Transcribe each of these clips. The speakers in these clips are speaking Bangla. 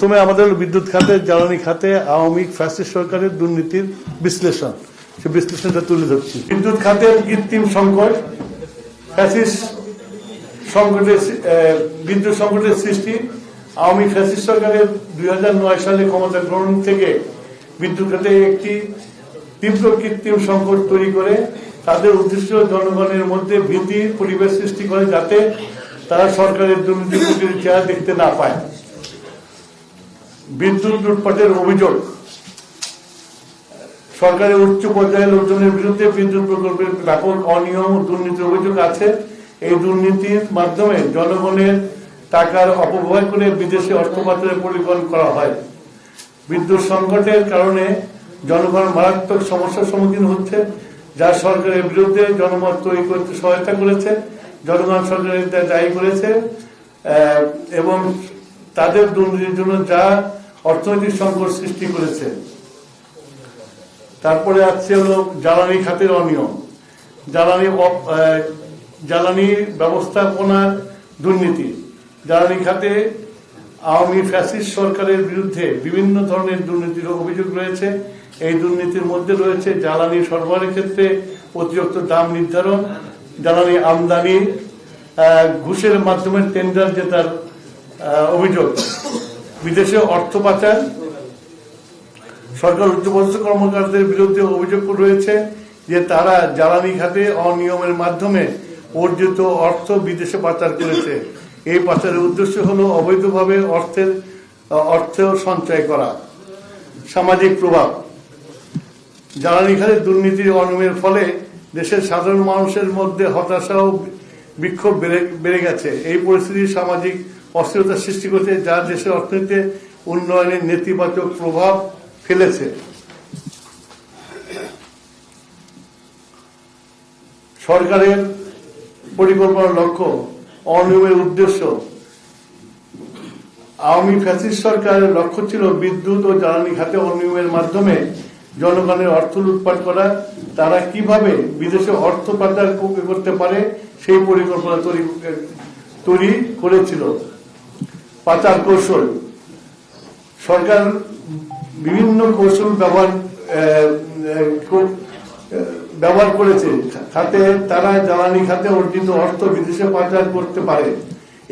প্রথমে আমাদের বিদ্যুৎ খাতে, জ্বালানি খাতে, আওয়ামী ফ্যাসিস্ট সরকারের দুর্নীতির বিশ্লেষণ। সে বিশ্লেষণটা তুলে ধরছি। বিদ্যুৎ খাতের কৃত্রিম সংকট, ফ্যাসিস্ট সংকটের বিদ্যুৎ সংকটের সৃষ্টি, আওয়ামী ফ্যাসিস্ট সরকারের দুই হাজার নয় সালে ক্ষমতা গ্রহণ থেকে বিদ্যুৎ খাতে একটি তীব্র কৃত্রিম সংকট তৈরি করে, তাদের উদ্দেশ্য জনগণের মধ্যে ভীতি, পরিবেশ সৃষ্টি করে যাতে তারা সরকারের দুর্নীতির চেহারা দেখতে না পায়। বিদ্যুৎ লুটপাটের অভিযোগ। সরকারের উচ্চ পর্যায়ের লোকজনের বিরুদ্ধে বিদ্যুৎ প্রকল্পের ব্যাপক অনিয়ম দুর্নীতির অভিযোগ আছে। এই দুর্নীতির মাধ্যমে জনগণের টাকার অপব্যয় করে বিদেশে অর্থ পাচারের পরিকল্পনা করা হয়। বিদ্যুৎ সংকটের কারণে জনগণ মারাত্মক সমস্যার সম্মুখীন হচ্ছে, যা সরকারের বিরুদ্ধে জনমত তৈরি করতে সহায়তা করেছে, জনগণ সরকারের দায়ী করেছে এবং তাদের দুর্নীতির জন্য যা অর্থনৈতিক সংকট সৃষ্টি করেছে। তারপরে আছে হলো জ্বালানি খাতের অনিয়ম। জ্বালানি জ্বালানি ব্যবস্থাপনার দুর্নীতি। জ্বালানি খাতে আওয়ামী ফ্যাসিস্ট সরকারের বিরুদ্ধে বিভিন্ন ধরনের দুর্নীতির অভিযোগ রয়েছে। এই দুর্নীতির মধ্যে রয়েছে জ্বালানি সরবরাহের ক্ষেত্রে অতিরিক্ত দাম নির্ধারণ, জ্বালানি আমদানি ঘুষের মাধ্যমে টেন্ডার জেতার অভিযোগ। বিদেশে অর্থ পাচার, সরকার উচ্চপদস্থ কর্মকর্তাদের বিরুদ্ধে অভিযোগ রয়েছে যে তারা জ্বালানি খাতে অনিয়মের মাধ্যমে অর্জিত অর্থ বিদেশে পাচার করেছে। এই পাচারের উদ্দেশ্য হলো অবৈধভাবে অর্থের, অর্থ সঞ্চয় করা। সামাজিক প্রভাব। জ্বালানি খাতে দুর্নীতির অনিয়মের ফলে দেশের সাধারণ মানুষের মধ্যে হতাশা ও বিক্ষোভ বেড়ে বেড়ে গেছে। এই পরিস্থিতি সামাজিক অস্থিরতা সৃষ্টি করছে, যা দেশের অর্থনীতিতে উন্নয়নের নেতিবাচক প্রভাব ফেলেছে। সরকারের পরিকল্পনার লক্ষ্য, অনিয়মের উদ্দেশ্য। আওয়ামী ফ্যাসিস্ট সরকারের লক্ষ্য ছিল বিদ্যুৎ ও জ্বালানি খাতে অনিয়মের মাধ্যমে জনগণের অর্থ লুটপাট করা। তারা কীভাবে বিদেশে অর্থ পাচার করতে পারে সেই পরিকল্পনা তৈরি করেছিল। পাচার কৌশল। সরকার বিভিন্ন কৌশল ব্যবহার ব্যবহার করেছে। খাতে, তারা জ্বালানি খাতে অর্জিত অর্থ বিদেশে পাচার করতে পারে।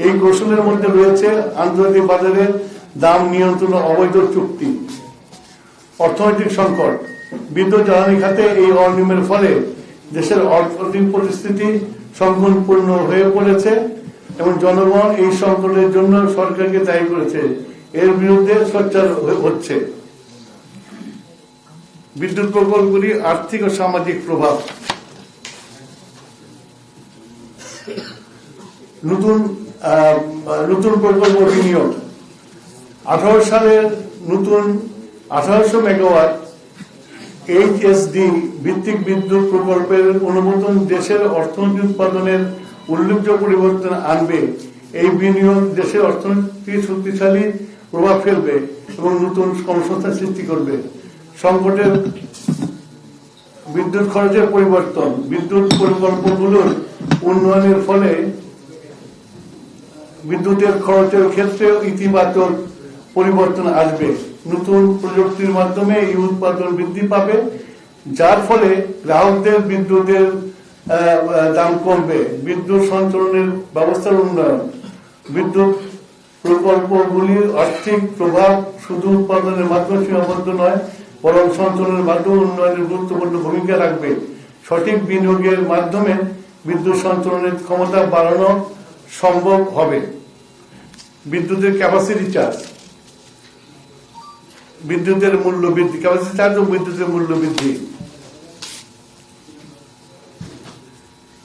এই কৌশলের মধ্যে রয়েছে আন্তর্জাতিক বাজারে দাম নিয়ন্ত্রণ অবৈধ চুক্তি। অর্থনৈতিক সংকট। বিদ্যুৎ, জ্বালানি খাতে এই অনিয়মের ফলে দেশের অর্থনৈতিক পরিস্থিতি সংকটপূর্ণ হয়ে পড়েছে। এবং জনগণ এই সংকটের জন্য সরকারকে দায়ী করেছে। এর বিরুদ্ধে সোচ্চার হচ্ছে। বিদ্যুৎ প্রকল্পগুলি আর্থিক ও সামাজিক প্রভাব। নতুন নতুন প্রকল্প বিনিয়োগ। আঠারো সালের নতুন আঠারোশো মেগাওয়াট এইচএসডি ভিত্তিক বিদ্যুৎ প্রকল্পের অনুমোদন দেশের অর্থনীতি উৎপাদনের উল্লেখযোগ্য পরিবর্তন আনবে। এই বিনিয়োগ দেশের অর্থনীতি শক্তিশালী প্রভাব ফেলবে এবং নতুন কর্মসংস্থান সৃষ্টি করবে। সংকটের বিদ্যুৎ খরচের পরিবর্তন, বিদ্যুৎ প্রকল্পগুলোর উন্নয়নের ফলে বিদ্যুতের খরচের ক্ষেত্রে ইতিবাচক পরিবর্তন আসবে। নতুন প্রযুক্তির মাধ্যমে এই উৎপাদন বৃদ্ধি পাবে, যার ফলে গ্রাহকদের বিদ্যুতের দাম কমবে। বিদ্যুৎ সঞ্চালনের ব্যবস্থার উন্নয়ন। বিদ্যুৎ প্রকল্পগুলির আর্থিক প্রভাব শুধু উৎপাদনের মাধ্যমে সীমাবদ্ধ নয়, বরং সঞ্চালনের মাধ্যমে উন্নয়নের গুরুত্বপূর্ণ ভূমিকা রাখবে। সঠিক বিনিয়োগের মাধ্যমে বিদ্যুৎ সঞ্চালনের ক্ষমতা বাড়ানো সম্ভব হবে। বিদ্যুতের ক্যাপাসিটি চার্জ বিদ্যুতের মূল্য বৃদ্ধি। ক্যাপাসিটি চার্জ ও বিদ্যুতের মূল্য বৃদ্ধি।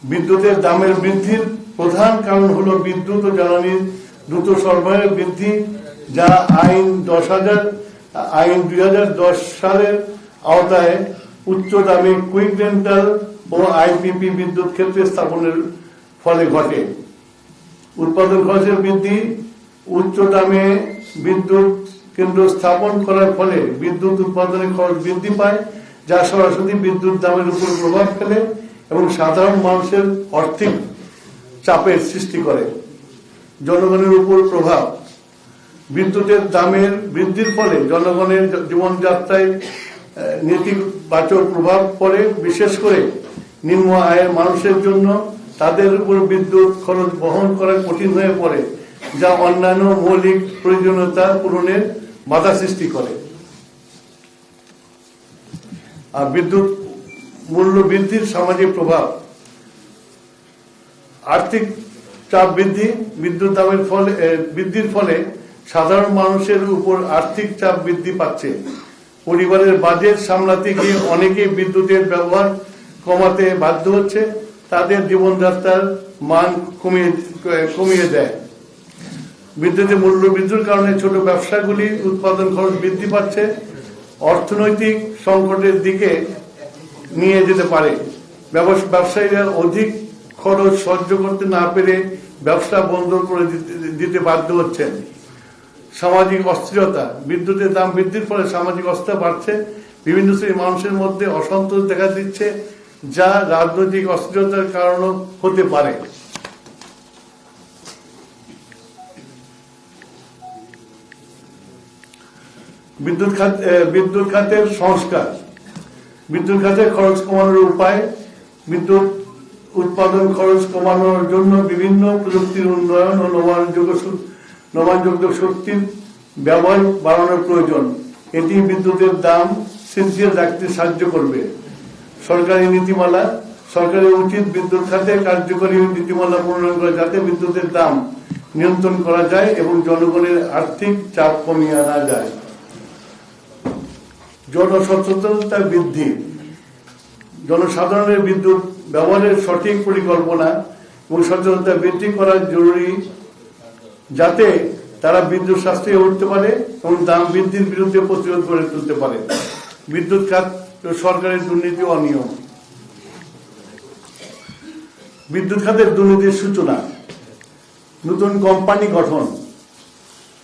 বিদ্যুতের দামের বৃদ্ধির প্রধান কারণ হলো বিদ্যুৎ ও জ্বালানির দ্রুত সরবরাহের বৃদ্ধি, যা আইন দশ হাজার, আইন দুই হাজার দশ সালের আওতায় উচ্চ দামে কুইক রেন্টাল ও আইপিপি বিদ্যুৎ ক্ষেত্রে স্থাপনের ফলে ঘটে। উৎপাদন খরচের বৃদ্ধি, উচ্চ দামে বিদ্যুৎ কেন্দ্র স্থাপন করার ফলে বিদ্যুৎ উৎপাদনের খরচ বৃদ্ধি পায়, যা সরাসরি বিদ্যুৎ দামের উপর প্রভাব ফেলে। এবং সাধারণ মানুষের আর্থিক চাপের সৃষ্টি করে। জনগণের উপর প্রভাব। বিদ্যুতের দামের বৃদ্ধির ফলে জনগণের জীবনযাত্রায় নেতিবাচক প্রভাব পড়ে, বিশেষ করে নিম্ন আয়ের মানুষের জন্য তাদের উপর বিদ্যুৎ খরচ বহন করা কঠিন হয়ে পড়ে, যা অন্যান্য মৌলিক প্রয়োজনীয়তা পূরণের বাধা সৃষ্টি করে। আর বিদ্যুৎ মূল্য বৃদ্ধির সামাজিক প্রভাব। আর্থিক চাপ বৃদ্ধি, বিদ্যুৎ দামের ফলে বৃদ্ধির ফলে সাধারণ মানুষের উপর আর্থিক চাপ বৃদ্ধি পাচ্ছে। পরিবারের বাজেট সামলাতে গিয়ে অনেকেই বিদ্যুতের ব্যবহার কমাতে বাধ্য হচ্ছে। তাদের জীবনযাত্রার মান কমিয়ে কমিয়ে দেয়। বিদ্যুতের মূল্য বৃদ্ধির কারণে ছোট ব্যবসাগুলি উৎপাদন খরচ বৃদ্ধি পাচ্ছে। অর্থনৈতিক সংকটের দিকে নিয়ে যেতে পারে। ব্যবস- ব্যবসায়ীরা অধিক খরচ সহ্য করতে না পেরে ব্যবসা বন্ধ করে দিতে- বাধ্য হচ্ছেন। সামাজিক অস্থিরতা, বিদ্যুতের দাম বৃদ্ধির ফলে সামাজিক অস্থিরতা বাড়ছে। বিভিন্ন শ্রেণির মানুষের মধ্যে অসন্তোষ দেখা দিচ্ছে, যা রাজনৈতিক অস্থিরতার কারণ হতে পারে। বিদ্যুৎ খাত বিদ্যুৎ খাতের সংস্কার। বিদ্যুৎ খাতের খরচ কমানোর উপায়, বিদ্যুৎ উৎপাদন খরচ কমানোর জন্য বিভিন্ন প্রযুক্তির উন্নয়ন ও নবায়নযোগ্য নবায়নযোগ্য শক্তির ব্যবহার বাড়ানোর প্রয়োজন। এটি বিদ্যুতের দাম স্থিতিশীল রাখতে সাহায্য করবে। সরকারি নীতিমালা সরকারের উচিত বিদ্যুৎ খাতে কার্যকরী নীতিমালা প্রণয়ন করা যাতে বিদ্যুতের দাম নিয়ন্ত্রণ করা যায় এবং জনগণের আর্থিক চাপ কমিয়ে আনা যায়। জনসচেতনতা বৃদ্ধি। জনসাধারণের বিদ্যুৎ ব্যবহারের সঠিক পরিকল্পনা এবং সচেতনতা বৃদ্ধি করা জরুরি যাতে তারা বিদ্যুৎ সাশ্রয়ী উঠতে পারে এবং দাম বৃদ্ধির বিরুদ্ধে প্রতিরোধ গড়ে তুলতে পারে। বিদ্যুৎ খাত সরকারের দুর্নীতি অনিয়ম। বিদ্যুৎ খাতের দুর্নীতির সূচনা। নতুন কোম্পানি গঠন।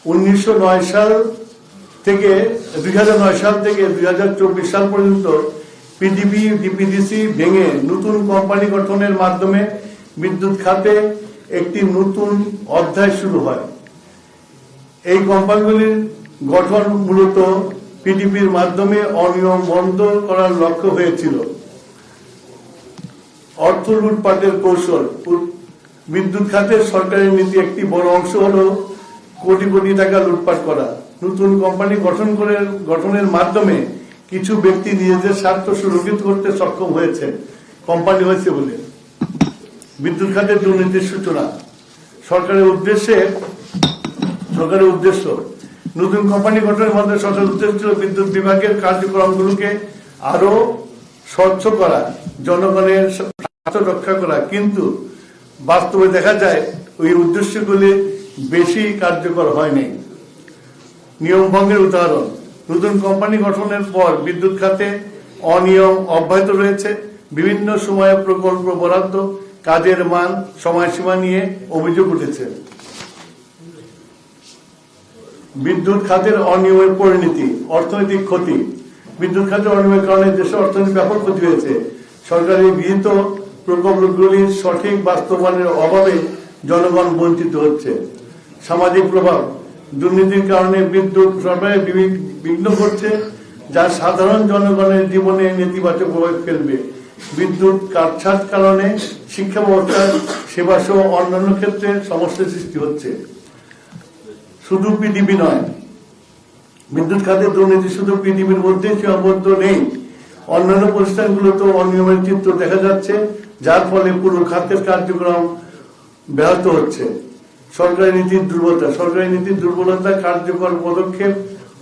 উনিশশো নয় সাল থেকে দুই হাজার নয় সাল থেকে দু হাজার চব্বিশ সাল পর্যন্ত পিডিবি ডিপিডিসি ভেঙে নতুন কোম্পানি গঠনের মাধ্যমে বিদ্যুৎ খাতে একটি নতুন অধ্যায় শুরু হয়। এই কোম্পানিগুলির গঠন মূলত পিডিপির মাধ্যমে অনিয়ম বন্ধ করার লক্ষ্য হয়েছিল। অর্থ লুটপাটের কৌশল বিদ্যুৎ খাতের সরকারি নীতি একটি বড় অংশ হলো কোটি কোটি টাকা লুটপাট করা। নতুন কোম্পানি গঠন করে, গঠনের মাধ্যমে কিছু ব্যক্তি নিজেদের স্বার্থ সুরক্ষিত করতে সক্ষম হয়েছে। কোম্পানি হয়েছে বলে। বিদ্যুৎ খাতের দুর্নীতির সূচনা। সরকারের উদ্দেশ্যে, সরকারের উদ্দেশ্য, নতুন কোম্পানি গঠনের মাধ্যমে সরকারের উদ্দেশ্য ছিল বিদ্যুৎ বিভাগের কার্যক্রমগুলোকে আরও স্বচ্ছ করা, জনগণের স্বার্থ রক্ষা করা। কিন্তু বাস্তবে দেখা যায়, ওই উদ্দেশ্যগুলি বেশি কার্যকর হয়নি। নিয়ম ভঙ্গের উদাহরণ। নতুন কোম্পানি গঠনের পর বিদ্যুৎ খাতে অনিয়ম অব্যাহত রয়েছে। বিভিন্ন সময়ে প্রকল্প বরাদ্দ, কাজের মান, সময়সীমা নিয়ে অভিযোগ উঠেছে। বিদ্যুৎ খাতের অনিয়মের পরিণতি, অর্থনৈতিক ক্ষতি। বিদ্যুৎ খাতের অনিয়মের কারণে দেশের অর্থনীতি ব্যাপক ক্ষতি হয়েছে। সরকারি গৃহীত প্রকল্পগুলির সঠিক বাস্তবায়নের অভাবে জনগণ বঞ্চিত হচ্ছে। সামাজিক প্রভাব দুর্নীতির কারণে বিদ্যুৎ সরবরাহে বিঘ্ন ঘটছে, যা সাধারণ জনগণের জীবনে নেতিবাচক প্রভাব ফেলবে। বিদ্যুৎ কাটছাট কারণে শিক্ষা ব্যবস্থা সেবা সহ অন্যান্য ক্ষেত্রে সমস্যার সৃষ্টি হচ্ছে। শুধু পিডিবি নয়, বিদ্যুৎ খাতের দুর্নীতি শুধু পিডিবির মধ্যে সীমাবদ্ধ নেই। অন্যান্য প্রতিষ্ঠানগুলোতেও অনিয়মের চিত্র দেখা যাচ্ছে, যার ফলে পুরো খাতের কার্যক্রম ব্যাহত হচ্ছে। সরকারি নীতির দুর্বলতা। সরকারি নীতির দুর্বলতা কার্যকর পদক্ষেপ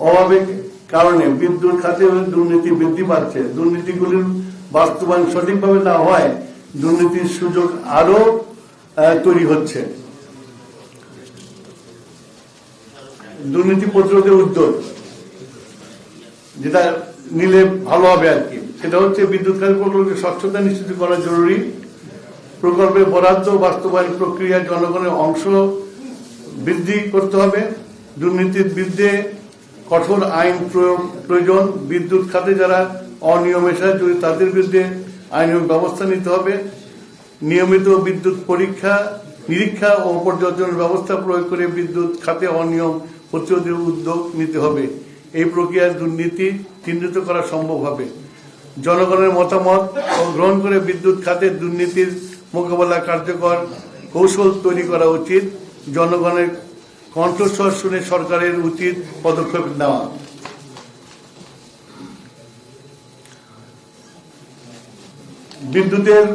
অভাবের কারণে বিদ্যুৎ খাতে দুর্নীতি বৃদ্ধি পাচ্ছে। দুর্নীতিগুলির বাস্তবায়ন সঠিকভাবে না হয় দুর্নীতির সুযোগ আরও তৈরি হচ্ছে। দুর্নীতি প্রতিরোধের উদ্যোগ, যেটা নিলে ভালো হবে আর কি। সেটা হচ্ছে বিদ্যুৎ খাত প্রকল্পের স্বচ্ছতা নিশ্চিত করা জরুরি। প্রকল্পের বরাদ্দ বাস্তবায়ন প্রক্রিয়ায় জনগণের অংশ বৃদ্ধি করতে হবে। দুর্নীতির বিরুদ্ধে কঠোর আইন প্রয়োগ প্রয়োজন। বিদ্যুৎ খাতে যারা অনিয়মের সাথে তাদের বিরুদ্ধে আইনের ব্যবস্থা নিতে হবে। নিয়মিত বিদ্যুৎ পরীক্ষা, নিরীক্ষা ও পর্যালোচনার ব্যবস্থা প্রয়োগ করে বিদ্যুৎ খাতে অনিয়ম প্রতিরোধের উদ্যোগ নিতে হবে। এই প্রক্রিয়ায় দুর্নীতি চিহ্নিত করা সম্ভব হবে। জনগণের মতামত গ্রহণ করে বিদ্যুৎ খাতে দুর্নীতির মোকাবেলা কার্যকর কৌশল তৈরি করা উচিত। জনগণের কণ্ঠস্বর শুনে সরকারের উচিত পদক্ষেপ নেওয়া। বিদ্যুতের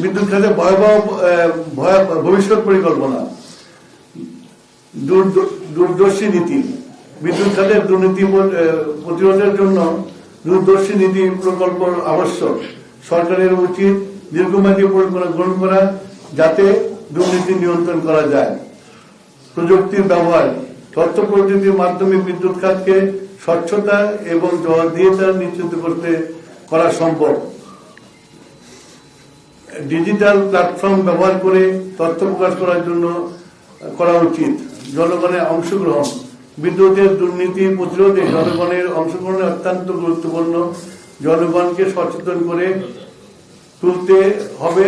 বিদ্যুৎ খাতে ভয়াবহ ভবিষ্যৎ পরিকল্পনা। দূর- দূরদর্শী নীতি। বিদ্যুৎ খাতের দুর্নীতি প্রতিরোধের জন্য দূরদর্শী নীতি প্রকল্প আবশ্যক। সরকারের উচিত দীর্ঘমেয়াদী পরিকল্পনা গ্রহণ করা যাতে দুর্নীতি নিয়ন্ত্রণ করা যায়। প্রযুক্তির ব্যবহার তথ্য প্রযুক্তির মাধ্যমে বিদ্যুৎ খাতকে স্বচ্ছতা এবং জবাবদিহিতা নিশ্চিত করতে করা সম্ভব। ডিজিটাল প্ল্যাটফর্ম ব্যবহার করে তথ্য প্রকাশ করার জন্য করা উচিত। জনগণের অংশগ্রহণ, বিদ্যুতের দুর্নীতি প্রতিরোধে জনগণের অংশগ্রহণ অত্যন্ত গুরুত্বপূর্ণ। জনগণকে সচেতন করে তুলতে হবে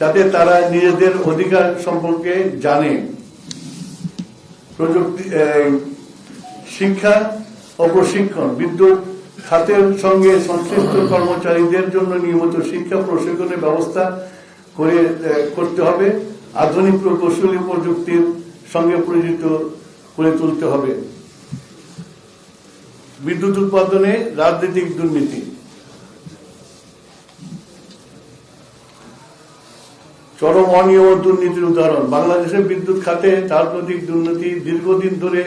যাতে তারা নিজেদের অধিকার সম্পর্কে জানে। প্রযুক্তি শিক্ষা ও প্রশিক্ষণ, বিদ্যুৎ খাতের সঙ্গে সংশ্লিষ্ট কর্মচারীদের জন্য নিয়মিত শিক্ষা প্রশিক্ষণের ব্যবস্থা করে করতে হবে। আধুনিক প্রকৌশলী প্রযুক্তির সঙ্গে পরিচিত করে তুলতে হবে। বিদ্যুৎ উৎপাদনে রাজনৈতিক দুর্নীতি। চরম অনিয়ম দুর্নীতির উদাহরণ। বাংলাদেশের বিদ্যুৎ খাতে রাজনৈতিক দুর্নীতি দীর্ঘদিন ধরে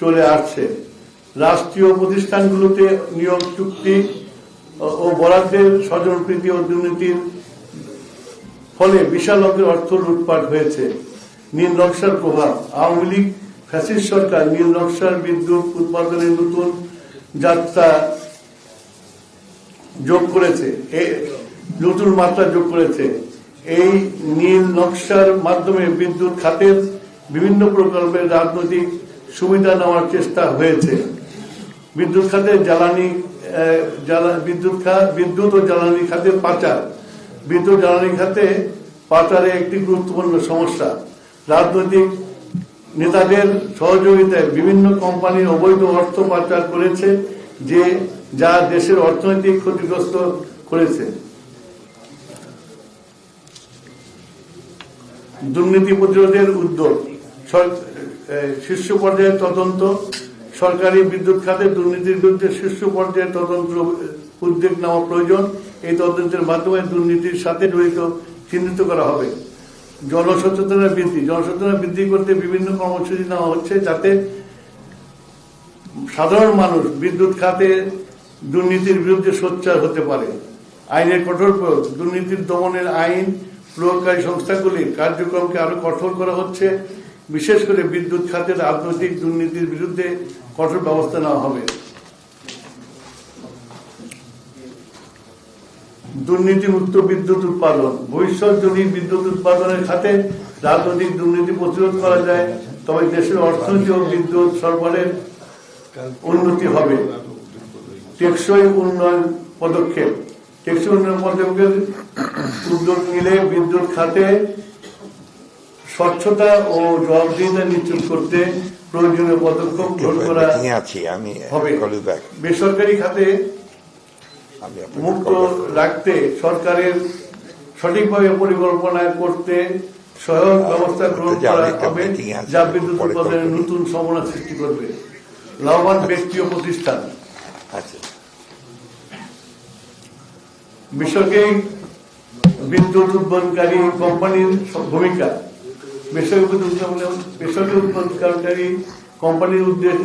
চলে আসছে। রাষ্ট্রীয় প্রতিষ্ঠানগুলোতে নিয়োগ চুক্তি ও- বরাদ্দের স্বজনপ্রীতি ও দুর্নীতির ফলে বিশাল অঙ্কের অর্থ লুটপাট হয়েছে। নীল নকশার প্রভাব। আওয়ামী লীগ, ফ্যাসিস্ট সরকার, নীল নকশার বিদ্যুৎ উৎপাদনের নতুন যাত্রা যোগ করেছে। নতুন মাত্রা যোগ করেছে। এই নীল নকশার মাধ্যমে বিদ্যুৎ খাতের বিভিন্ন প্রকল্পের রাজনৈতিক সুবিধা নেওয়ার চেষ্টা হয়েছে। বিদ্যুৎ খাতে জ্বালানি বিদ্যুৎ খাত বিদ্যুৎ ও জ্বালানি খাতের পাচার। বিদ্যুৎ জ্বালানি খাতে পাচারে একটি গুরুত্বপূর্ণ সমস্যা। রাজনৈতিক নেতাদের সহযোগিতায় বিভিন্ন কোম্পানির অবৈধ অর্থ পাচার করেছে, যে যা দেশের অর্থনৈতিক ক্ষতিগ্রস্ত করেছে। দুর্নীতি প্রতিরোধের উদ্যোগ শীর্ষ পর্যায়ের তদন্ত, সরকারি বিদ্যুৎ খাতে দুর্নীতির বিরুদ্ধে শীর্ষ পর্যায়ের তদন্ত উদ্যোগ নেওয়া প্রয়োজন। এই তদন্তের মাধ্যমে দুর্নীতির সাথে জড়িত, চিহ্নিত করা হবে। জনসচেতনতা বৃদ্ধি জনসচেতনতা বৃদ্ধি করতে বিভিন্ন কর্মসূচি নেওয়া হচ্ছে যাতে সাধারণ মানুষ বিদ্যুৎ খাতে দুর্নীতির বিরুদ্ধে সোচ্চার হতে পারে। আইনের কঠোর প্রয়োগ, দুর্নীতির দমনের আইন প্রয়োগকারী সংস্থাগুলির কার্যক্রমকে আরও কঠোর করা হচ্ছে। বিশেষ করে বিদ্যুৎ খাতের রাজনৈতিক দুর্নীতির বিরুদ্ধে কঠোর ব্যবস্থা নেওয়া হবে। দুর্নীতিমুক্ত বিদ্যুৎ উৎপাদন। ভবিষ্যৎ যদি বিদ্যুৎ উৎপাদনের খাতে রাজনৈতিক দুর্নীতি প্রতিরোধ করা যায়, তবে দেশের অর্থনীতি ও বিদ্যুৎ সরবরাহের উন্নতি হবে। টেকসই উন্নয়ন পদক্ষেপ। উন্নয়ন পদক্ষেপের উদ্যোগ নিলে বিদ্যুৎ খাতে স্বচ্ছতা ও জবাবদিহিতা নিশ্চিত করতে প্রয়োজনীয় পদক্ষেপ গ্রহণ করা আছি আমি হবে। বেসরকারি খাতে মুক্ত। রাখতে সরকারের সঠিকভাবে পরিকল্পনা করতে সহায়ক ব্যবস্থা গ্রহণ করা হবে যা বিদ্যুৎ উৎপাদনের নতুন সম্ভাবনা সৃষ্টি করবে। লাভবান ব্যক্তি ও প্রতিষ্ঠান আচ্ছা বেসরকারি বিদ্যুৎ উৎপাদনকারী কোম্পানির ভূমিকা। বেসরকারি বেসরকারি উৎপাদনকারী কোম্পানির উদ্দেশ্য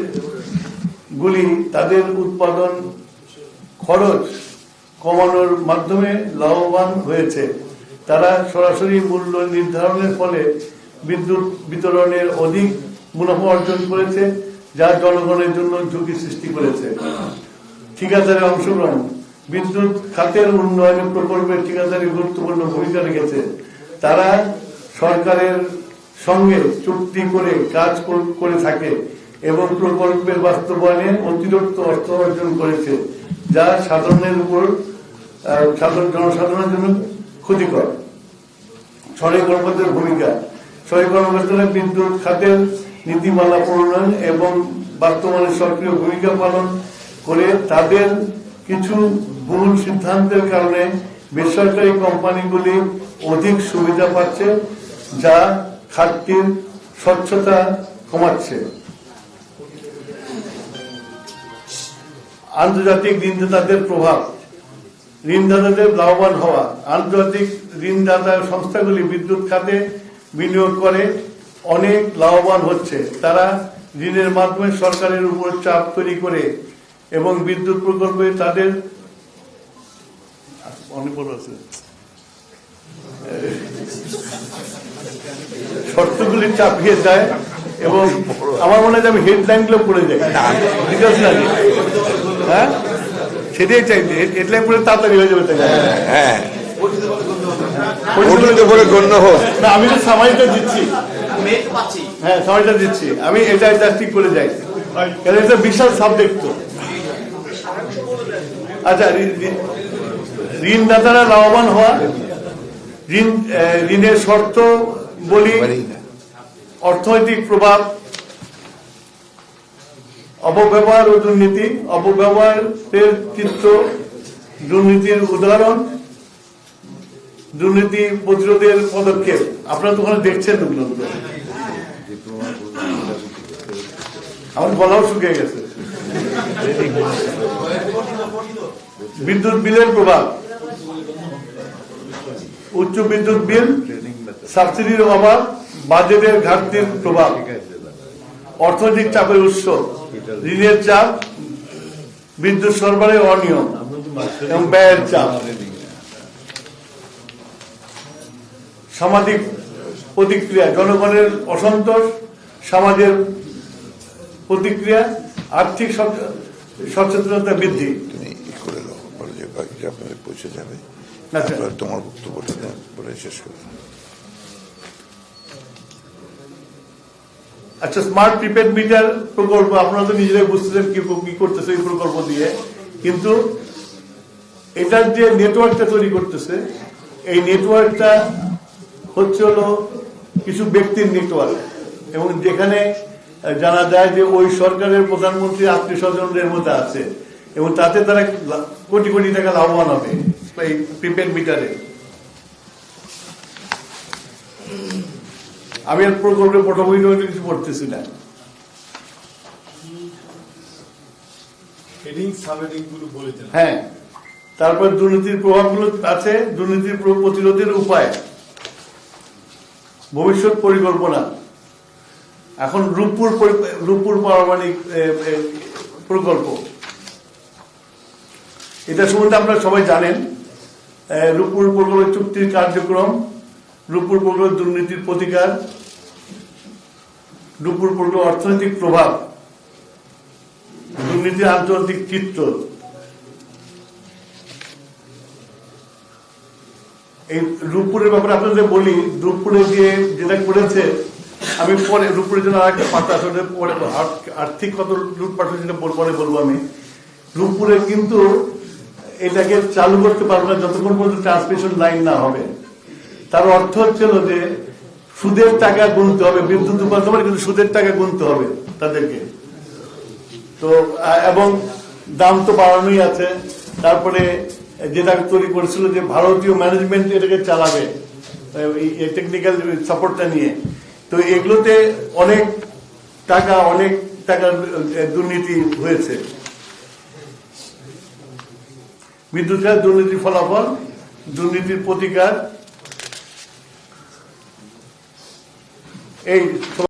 গুলি তাদের উৎপাদন খরচ কমানোর মাধ্যমে লাভবান হয়েছে। তারা সরাসরি মূল্য নির্ধারণের ফলে বিদ্যুৎ বিতরণের অধিক মুনাফা অর্জন করেছে, যা জনগণের জন্য ঝুঁকি সৃষ্টি করেছে। ঠিকাদারে অংশগ্রহণ। বিদ্যুৎ খাতের উন্নয়ন প্রকল্পের ঠিকাদারি গুরুত্বপূর্ণ ভূমিকা রেখেছে। তারা সরকারের সঙ্গে চুক্তি করে কাজ করে থাকে এবং প্রকল্পের বাস্তবায়নে অতিরিক্ত অর্থ অর্জন করেছে, যা সাধারণের উপর সাধারণ জনসাধারণের জন্য ক্ষতিকর। সরকারি কর্মকর্তার ভূমিকা। সরকারি কর্মকর্তারা বিদ্যুৎ খাতের নীতিমালা প্রণয়ন এবং বর্তমানে সক্রিয় ভূমিকা পালন করে তাদের কিছু ভুল সিদ্ধান্তের কারণে বেসরকারি কোম্পানিগুলি অধিক সুবিধা পাচ্ছে, যা খাতটির স্বচ্ছতা কমাচ্ছে। আন্তর্জাতিক ঋণদাতাদের প্রভাব। ঋণদাতাদের লাভবান হওয়া। আন্তর্জাতিক ঋণদাতা সংস্থাগুলি বিদ্যুৎ খাতে বিনিয়োগ করে, অনেক লাভবান হচ্ছে। তারা ঋণের মাধ্যমে সরকারের উপর চাপ তৈরি করে এবং বিদ্যুৎ প্রকল্পে তাদের অনেক বড় আছে। শর্তগুলি চাপিয়ে দেয় এবং আমার মনে হয় যে আমি হেডলাইনগুলো পড়ে যাই। ডিটেলস লাগে। হ্যাঁ? সেটাই চাইছি হেডলাইন পড়ে তাড়াতাড়ি হয়ে যাবে হ্যাঁ। গণ্য হোক। না আমি তো সামাজিকটা দিচ্ছি। হ্যাঁ সামাজিকটা দিচ্ছি। আমি এটা করে যাই। কারণ এটা বিশাল সাবজেক্ট তো। আচ্ছা ঋণ- ঋণ- ঋণদাতারা লাভবান হওয়া, ঋণ ঋণের শর্ত বলি, অর্থনৈতিক প্রভাব, অপব্যবহার ও দুর্নীতি, অপব্যবহারের চিত্র, দুর্নীতির উদাহরণ, দুর্নীতি প্রতিরোধের পদক্ষেপ। আপনারা তো ওখানে দেখছেন আমার গলাও শুকিয়ে গেছে। বিদ্যুৎ বিলের প্রভাব। উচ্চ বিদ্যুৎ বিল, সাবসিডির অভাব, বাজেটের ঘাটতির প্রভাব। অর্থনৈতিক চাপের উৎস, ঋণের চাপ, বিদ্যুৎ সরবরাহে অনিয়ম এবং ব্যয়ের চাপ। সামাজিক প্রতিক্রিয়া, জনগণের অসন্তোষ, সমাজের প্রতিক্রিয়া, আর্থিক সচেতনতা বৃদ্ধি তুমি ই করে দাও পরে যে বাকিটা আপনাদের পৌঁছে যাবে। তোমার বক্তব্যটা বলে শেষ করে আচ্ছা স্মার্ট প্রিপেড মিটার প্রকল্প আপনারা তো নিজেরাই বুঝতেছেন কি কি করতেছে এই প্রকল্প দিয়ে। কিন্তু এটার যে নেটওয়ার্কটা তৈরি করতেছে এই নেটওয়ার্কটা হচ্ছে হলো কিছু ব্যক্তির নেটওয়ার্ক এবং যেখানে জানা যায় যে ওই সরকারের প্রধানমন্ত্রী আত্মীয় স্বজনদের মধ্যে আছে। এবং তাতে তারা কোটি কোটি টাকা লাভবান হবে এই প্রিপেড মিটারে আমি আর প্রকল্পের পটবই কিছু পড়তেছি না। হ্যাঁ। তারপর দুর্নীতির প্রভাবগুলো আছে দুর্নীতির প্রতিরোধের উপায়। ভবিষ্যৎ পরিকল্পনা। এখন রূপপুর রূপপুর পারমাণবিক এ, প্রকল্প। এটা সম্বন্ধে আপনারা সবাই জানেন। রূপপুর প্রকল্প চুক্তির কার্যক্রম, রূপপুর প্রকল্প দুর্নীতির প্রতিকার, রূপপুর প্রকল্প অর্থনৈতিক প্রভাব, দুর্নীতির আন্তর্জাতিক চিত্র এই রূপপুরের ব্যাপারে আপনাদের বলি, রূপপুরে যে যেটা করেছে, আমি পরে রূপপুরের জন্য আর একটা পাতা আসলে পরে আর্থিক কত লুটপাট হয়েছে পরে বলব আমি। রূপপুরে কিন্তু এটাকে চালু করতে পারব না, যতক্ষণ পর্যন্ত ট্রান্সমিশন লাইন না হবে। তার অর্থ হচ্ছিল যে সুদের টাকা গুনতে হবে, বিদ্যুৎ উপার্জন কিন্তু সুদের টাকা গুনতে হবে তাদেরকে। তো এবং দাম তো বাড়ানোই আছে। তারপরে যেটা তৈরি করেছিল যে ভারতীয় ম্যানেজমেন্ট এটাকে চালাবে টেকনিক্যাল সাপোর্টটা নিয়ে। তো এগুলোতে অনেক টাকা, অনেক টাকার দুর্নীতি হয়েছে। বিদ্যুৎ খাত দুর্নীতির ফলাফল দুর্নীতির প্রতিকার। এই